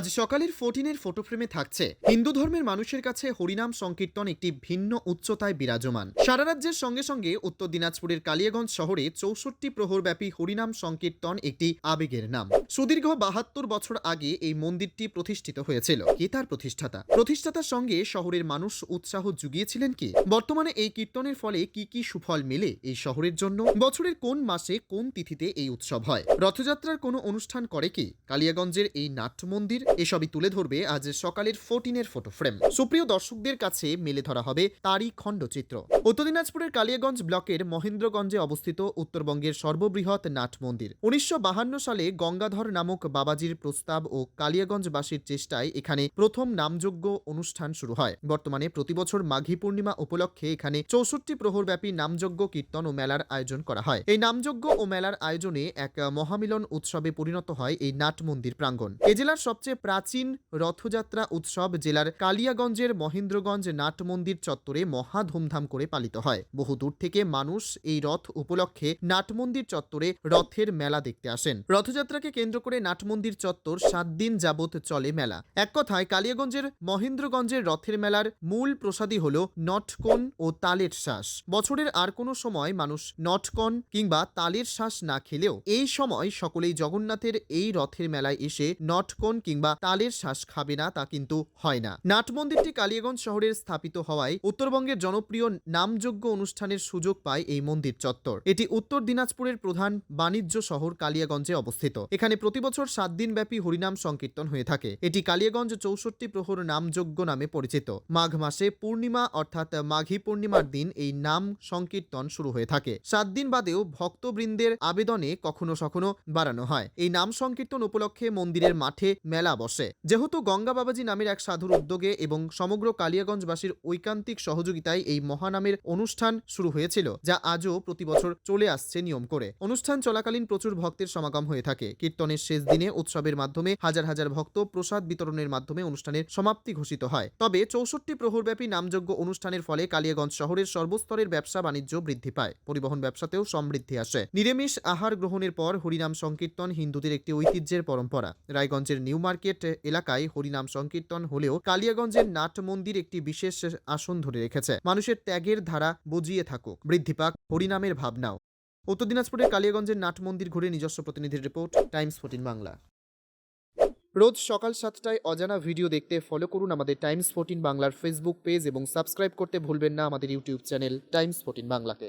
আজ সকালের ফোর্টিনের ফটোফ্রেমে থাকছে। হিন্দু ধর্মের মানুষের কাছে হরিনাম সংকীর্তন একটি ভিন্ন উচ্চতায় বিরাজমান। সারা রাজ্যের সঙ্গে সঙ্গে উত্তর দিনাজপুরের কালিয়াগঞ্জ শহরে চৌষট্টি প্রহরব্যাপী হরিনাম সংকীর্তন একটি আবেগের নাম। সুদীর্ঘ বাহাত্তর বছর আগে এই মন্দিরটি প্রতিষ্ঠিত হয়েছিল। কে তার প্রতিষ্ঠাতা? প্রতিষ্ঠাতার সঙ্গে শহরের মানুষ উৎসাহ জুগিয়েছিলেন কি? বর্তমানে এই কীর্তনের ফলে কি কি সুফল মেলে এই শহরের জন্য? বছরের কোন মাসে কোন তিথিতে এই উৎসব হয়? রথযাত্রার কোনো অনুষ্ঠান করে কি? কালিয়াগঞ্জের এই নাট্য মন্দির এসবই তুলে ধরবে আজ সকালের ফোর্টিনের ফটো ফ্রেম সুপ্রিয় দর্শকদের কাছে মেলে ধরা হবে তারই খণ্ডচিত্র। উত্তর দিনাজপুরের কালিয়াগঞ্জ ব্লকের মহেন্দ্রগঞ্জে অবস্থিত উত্তরবঙ্গের সর্ববৃহৎ নাট মন্দির। উনিশশো সালে গঙ্গাধর নামক বাবাজির প্রস্তাব ও কালিয়াগঞ্জবাসীর চেষ্টায় এখানে প্রথম নামযোগ্য অনুষ্ঠান শুরু হয়। বর্তমানে প্রতিবছর মাঘী পূর্ণিমা উপলক্ষে এখানে চৌষট্টি প্রহরব্যাপী নামযজ্ঞ, কীর্তন ও মেলার আয়োজন করা হয়। এই নামযজ্ঞ ও মেলার আয়োজনে এক মহামিলন উৎসবে পরিণত হয় এই নাট মন্দির প্রাঙ্গণ। এ জেলার সবচেয়ে প্রাচীন রথযাত্রা উৎসব জেলার কালিয়াগঞ্জের মহেন্দ্রগঞ্জ নাট মন্দির চত্বরে মহা ধুমধাম করে পালিত হয়। বহু দূর থেকে মানুষ এই রথ উপলক্ষে নাট মন্দির চত্বরে রথের মেলা দেখতে আসেন। রথযাত্রাকে কেন্দ্র করে নাট মন্দির চত্বর সাত দিন যাবৎ চলে মেলা। এক কথায়, কালিয়াগঞ্জের মহেন্দ্রগঞ্জের রথের মেলার মূল প্রসাদী হল নটকন ও তালের শ্বাস। বছরের আর কোনো সময় মানুষ নটকন কিংবা তালের শ্বাস না খেলেও এই সময় সকলেই জগন্নাথের এই রথের মেলায় এসে নটকন কিংবা তালের শ্বাস খাবে না তা কিন্তু হয় না। নাট মন্দিরটি কালিয়াগঞ্জ শহরের স্থাপিত হওয়ায় উত্তরবঙ্গের জনপ্রিয় নামযোগ্য অনুষ্ঠানের সুযোগ পায় এই মন্দির চত্বর। এটি উত্তর দিনাজপুরের প্রধান বাণিজ্য শহর কালিয়াগঞ্জে অবস্থিত। এখানে প্রতিবছর সাত দিনব্যাপী হরিনাম সংকীর্তন হয়ে থাকে। এটি কালিয়াগঞ্জ চৌষট্টি প্রহর নামযজ্ঞ নামে পরিচিত। মাঘ মাসে পূর্ণিমা অর্থাৎ মাঘী পূর্ণিমার দিন এই নাম সংকীর্তন শুরু হয়ে থাকে। সাত দিন বাদেও ভক্তবৃন্দের আবেদনে কখনো সখনো বাড়ানো হয়। এই নাম সংকীর্তন উপলক্ষে মন্দিরের মাঠে মেলা বসে। যেহেতু গঙ্গা বাবাজি নামের এক সাধুর উদ্যোগে এবং সমগ্র কালিয়াগঞ্জবাসীর ঐকান্তিক সহযোগিতায় এই মহানামের অনুষ্ঠান শুরু হয়েছিল, যা আজও প্রতি বছর চলে আসছে নিয়ম করে। অনুষ্ঠান চলাকালীন প্রচুর ভক্তের সমাগম হয়ে থাকে। কীর্তনের শেষ দিনে উৎসবের মাধ্যমে হাজার হাজার ভক্ত প্রসাদ বিতরণের মাধ্যমে অনুষ্ঠানের সমাপ্তি ঘোষিত হয়। তবে চৌষট্টি প্রহরব্যাপী নামযোগ্য অনুষ্ঠানের ফলে কালিয়াগঞ্জ শহরের সর্বস্তরের ব্যবসা বাণিজ্য বৃদ্ধি পায়। পরিবহন ব্যবসাতেও সমৃদ্ধি আসে। নিরামিষ আহার গ্রহণের পর হরিনাম সংকীর্তন হিন্দুদের একটি ঐতিহ্যের পরম্পরা। রায়গঞ্জের নিউ মার্কেট এলাকায় হরিনাম সংকীর্তন হলেও কালিয়াগঞ্জের নাট মন্দির একটি বিশেষ আসন ধরে রেখেছে। মানুষের ত্যাগের ধারা বুঝিয়ে থাকুক। বৃদ্ধি পাক হরিনামের ভাবনাও। উত্তর দিনাজপুরের কালিয়াগঞ্জের নাট মন্দির ঘুরে নিজস্ব প্রতিনিধির রিপোর্ট, টাইমস ফোর্টিন বাংলা। রোজ সকাল সাতটায় অজানা ভিডিও দেখতে ফলো করুন আমাদের টাইমস ফোর্টিন বাংলার ফেসবুক পেজ এবং সাবস্ক্রাইব করতে ভুলবেন না আমাদের ইউটিউব চ্যানেল টাইমস ফোর্টিন বাংলাকে।